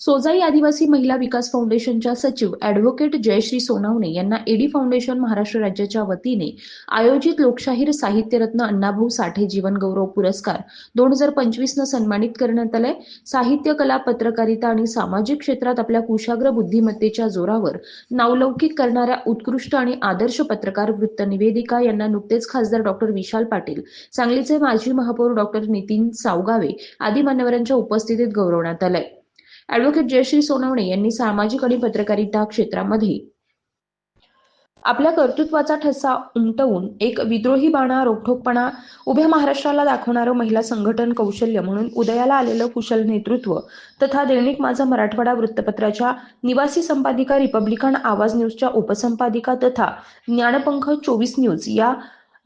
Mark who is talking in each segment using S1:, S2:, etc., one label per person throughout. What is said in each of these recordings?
S1: सोजाई आदिवासी महिला विकास फाउंडेशनच्या सचिव ॲडव्होकेट जयश्री सोनावणे यांना एडी फाउंडेशन महाराष्ट्र राज्याच्या वतीने आयोजित लोकशाहीर साहित्यरत्न अण्णाभाऊ साठे जीवनगौरव पुरस्कार दोन हजार पंचवीस न सन्मानित करण्यात आलंय. साहित्य कला पत्रकारिता आणि सामाजिक क्षेत्रात आपल्या कुशाग्र बुद्धिमत्तेच्या जोरावर नावलौकिक करणाऱ्या उत्कृष्ट आणि आदर्श पत्रकार वृत्त निवेदिका यांना नुकतेच खासदार डॉक्टर विशाल पाटील सांगलीचे माजी महापौर डॉक्टर नितीन सावगावे आदी मान्यवरांच्या उपस्थितीत गौरवण्यात आलंय. ॲडव्होकेट जयश्री सोनवणे यांनी सामाजिक आणि पत्रकारिता क्षेत्रामध्ये आपल्या कर्तृत्वाचा ठसा उमटवून एक विद्रोही बाणा रोखठोकपणा उभ्या महाराष्ट्राला दाखवणारं महिला संघटन कौशल्य म्हणून उदयाला आलेलं कुशल नेतृत्व तथा दैनिक माझा मराठवाडा वृत्तपत्राच्या निवासी संपादिका रिपब्लिकन आवाज न्यूजच्या उपसंपादिका तथा ज्ञानपंख चोवीस न्यूज या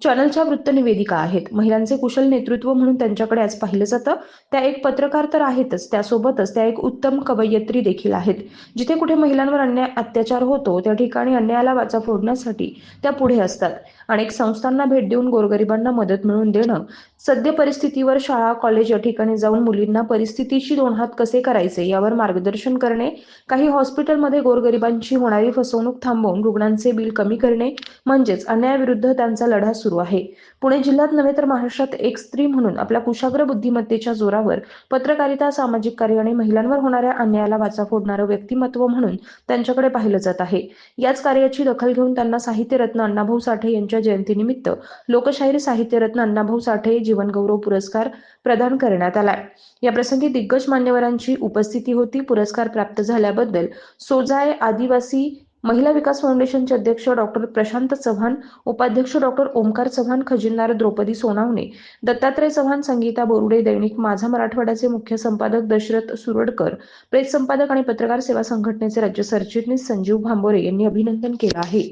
S1: चॅनलच्या वृत्तनिवेदिका आहेत. महिलांचे कुशल नेतृत्व म्हणून त्यांच्याकडे आज पाहिलं जातं. त्या एक पत्रकार तर आहेतच. त्यासोबतच त्या एक उत्तम कवयित्री देखील आहेत. जिथे कुठे महिलांवर अन्याय अत्याचार होतो त्या ठिकाणी अन्यायाला वाचा फोडण्यासाठी त्या पुढे असतात. अनेक संस्थांना भेट देऊन गोरगरिबांना मदत मिळवून देणं सद्य परिस्थितीवर शाळा कॉलेज या ठिकाणी जाऊन मुलींना परिस्थितीशी दोन हात कसे करायचे यावर मार्गदर्शन करणे काही हॉस्पिटलमध्ये गोरगरिबांची होणारी फसवणूक थांबवून रुग्णांचे बिल कमी करणे म्हणजेच अन्यायाविरुद्ध त्यांचा लढा सुरू आहे. पुणे जिल्ह्यात नव्हे तर महाराष्ट्रात एक स्त्री म्हणून आपल्या कुशाग्र बुद्धिमत्तेच्या जोरावर पत्रकारिता सामाजिक कार्य आणि महिलांवर होणाऱ्या अन्यायाला वाचा फोडणारं व्यक्तिमत्व म्हणून त्यांच्याकडे पाहिलं जात आहे. याच कार्याची दखल घेऊन त्यांना साहित्यरत्न अण्णाभाऊ साठे यांच्या जयंतीनिमित्त लोकशाहीर साहित्यरत्न अण्णाभाऊ साठे जीवनगौरव पुरस्कार प्रदान करण्यात आला या प्रसंगी दिग्गज मान्यवरांची उपस्थिती होती. पुरस्कार प्राप्त झाल्याबद्दल सोजाय आदिवासी महिला विकास फाउंडेशनचे अध्यक्ष डॉक्टर प्रशांत चव्हाण उपाध्यक्ष डॉक्टर ओमकार चव्हाण खजिनदार द्रौपदी सोनावणे दत्तात्रय चव्हाण संगीता बोरुडे दैनिक माझा मराठवाड्याचे मुख्य संपादक दशरथ सुरडकर प्रेस संपादक आणि पत्रकार सेवा संघटनेचे राज्य सरचिटणीस संजीव भांबोरे यांनी अभिनंदन केलं आहे.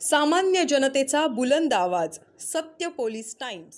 S2: सामान्य जनतेचा बुलंद आवाज सत्य पोलीस टाइम्स.